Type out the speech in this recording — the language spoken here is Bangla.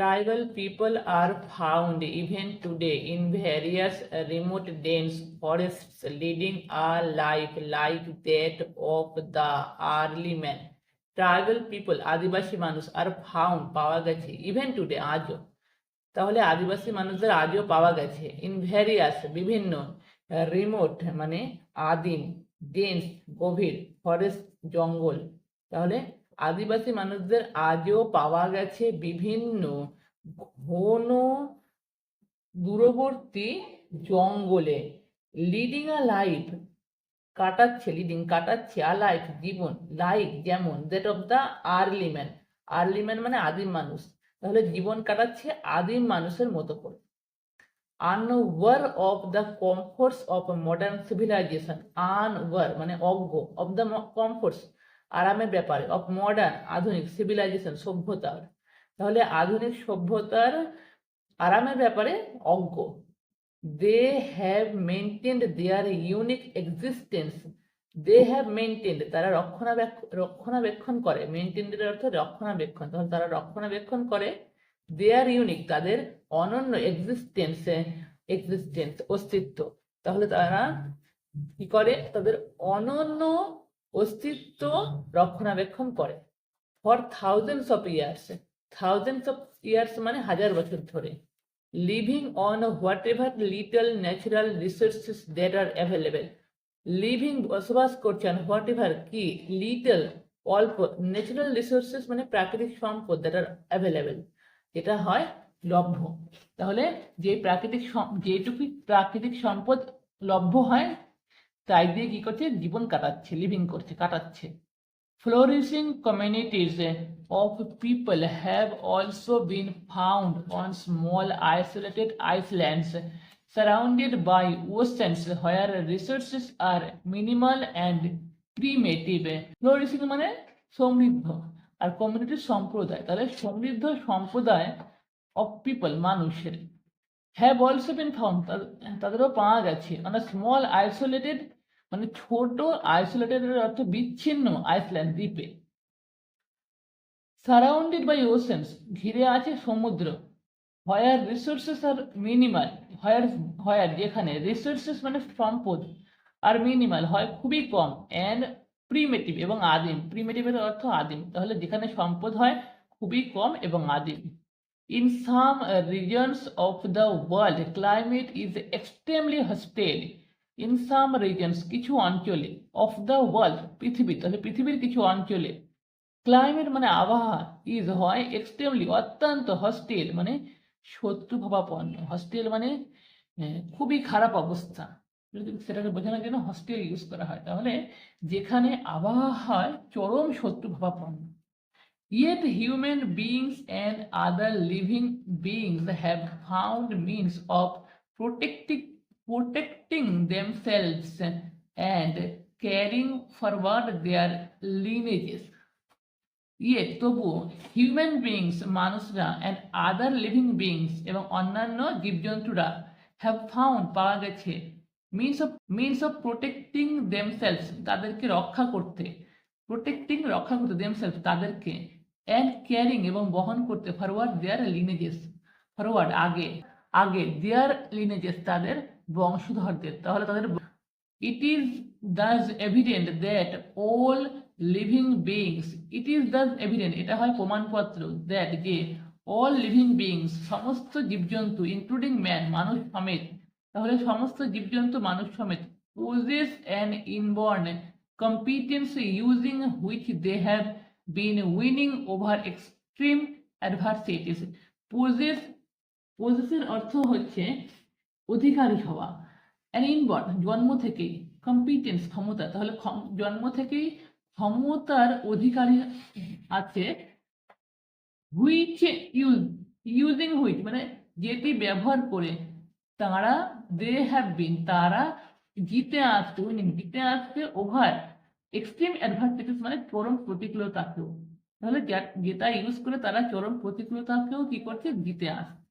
Tribal people are found even today in various uh, remote dense forests leading a life like that of the early man. Tribal people আদিবাসী মানুষ আর ফাউন্ড পাওয়া গেছে ইভেন টুডে আজও তাহলে আদিবাসী মানুষদের আজও পাওয়া গেছে ইন ভ্যারিয়াস বিভিন্ন রিমোট মানে আদিম ডেন্স গভীর ফরেস্ট জঙ্গল তাহলে আদিবাসী মানুষদের আজও পাওয়া গেছে বিভিন্ন ঘন দূরবর্তী জঙ্গলে। লিডিং আ লাইফ কাটাচ্ছে লিডিং কাটাচ্ছে আ লাইফ জীবন লাইক যেমন that of the early man early man মানে আদিম মানুষ। তাহলে জীবন কাটাচ্ছে আদিম মানুষের মতো করে। Unaware of the comforts of modern civilisation unaware মানে অজ্ঞ। অফ দ্য কমফোর্টস আরামের ব্যাপারে অফ মডার্ন আধুনিক সিভিলাইজেশন সভ্যতার। তাহলে আধুনিক সভ্যতার আরামের ব্যাপারে অজ্ঞ। They have maintained their unique existence they have maintained তারা রক্ষণাবেক্ষণ রক্ষণাবেক্ষণ করে। মেনটেন্ডের অর্থ রক্ষণাবেক্ষণ। তাহলে তারা রক্ষণাবেক্ষণ করে দেয়ার ইউনিক তাদের অনন্য এক্সিস্টেন্স এক্সিস্টেন্স অস্তিত্ব। তাহলে তারা কি করে? তাদের অনন্য অস্তিত্ব রক্ষণাবেক্ষণ করে। For thousands of years thousands of years মানে হাজার বছর ধরে living on whatever little natural resources that are available living বসবাস করছেন হোয়াট এভার কি লিটল অল্প ন্যাচারাল রিসোর্সেস মানে প্রাকৃতিক সম্পদ দ্যাট আর অ্যাভেলেবেল যেটা হয় লভ্য। তাহলে যে প্রাকৃতিক যেটুকু প্রাকৃতিক সম্পদ লভ্য হয় তাই দিয়ে কি করছে? জীবন কাটাচ্ছে লিভিং করছে, কাটাচ্ছে। Flourishing communities of people have also been found on small isolated islands surrounded by oceans where resources are minimal and primitive flourishing মানে সমৃদ্ধ, আর কমিউনিটি সম্প্রদায়, তাহলে সমৃদ্ধ সম্প্রদায় অফ পিপল মানুষের। হ্যাভ অলসো বিন ফাউন্ড তাদেরও পাওয়া গেছে। অন স্মল আইসোলেটেড মানে ছোট আইসোলেটেড অর্থ বিচ্ছিন্ন আইসল্যান্ড দ্বীপে। সারাউন্ডেড বাই ওশেন্স ঘিরে আছে সমুদ্র। হয়ার রিসোর্সেস আর মিনিমাল হয়ার হয়ার যেখানে রিসোর্সেস মানে সম্পদ। আর মিনিমাল হয় খুবই কম অ্যান্ড প্রিমেটিভ এবং আদিম। প্রিমেটিভের অর্থ আদিম। তাহলে যেখানে সম্পদ হয়, খুবই কম এবং আদিম। In some regions of the world climate is extremely hostile in some regions কিছু অঞ্চলে অফ দ্য ওয়ার্ল্ড পৃথিবী, তাহলে পৃথিবীর কিছু অঞ্চলে ক্লাইমেট মানে আবহাওয়া ইজ হয় এক্সট্রিমলি অত্যন্ত হস্টেল মানে শত্রুভাবাপন্ন। হস্টেল মানে খুবই খারাপ অবস্থা। যদি সেটাকে বোঝানোর জন্য হস্টেল ইউজ করা হয়। তাহলে যেখানে আবহাওয়া হয় চরম শত্রুভাবাপন্ন। Yet human beings and other living beings have found means of protecting protecting themselves and carrying forward their lineages. ইয়ে তবুও হিউম্যান বিংস মানুষরা অ্যান্ড আদার লিভিং বিংস এবং অন্যান্য জীবজন্তুরা হ্যাভ ফাউন্ড পাওয়া গেছে means of means of protecting themselves তাদেরকে রক্ষা করতে প্রোটেক্টিং রক্ষা করতে দেমসেলস তাদেরকে অ্যান্ড কেয়ারিং এবং বহন করতে ফরওয়ার্ড দেয়ার লিনেজেস ফরওয়ার্ড আগে আগে দেয়ার লিনেজেস তাদের বংশধরদের। তাহলে তাদের it is thus evident that all living beings it is thus evident এটা হয় প্রমাণপত্র দ্যাট যে অল লিভিং বিংস সমস্ত জীবজন্তু ইনক্লুডিং ম্যান মানুষ সমেত, তাহলে সমস্ত জীবজন্তু, মানুষ সমেত prodigious and inborn competence using which they have been winning over extreme adversities prodigious প্রজেসের অর্থ হচ্ছে অধিকারী হওয়া। অ্যান জন্ম থেকেই কম্পিটেন্স ক্ষমতা। তাহলে জন্ম থেকেই ক্ষমতার অধিকারী আছে হুইচ ইউজ ইউজিং হুইচ মানে যেটি ব্যবহার করে তারা দে হ্যাভ বিন তারা জিতে আসছে উইনিং জিতে আসছে ওভার এক্সট্রিম অ্যাডভান্টেজেস মানে চরম প্রতিকূলতাকেও। তাহলে যেটা ইউজ করে তারা চরম প্রতিকূলতাকেও কি করছে? জিতে আসছে।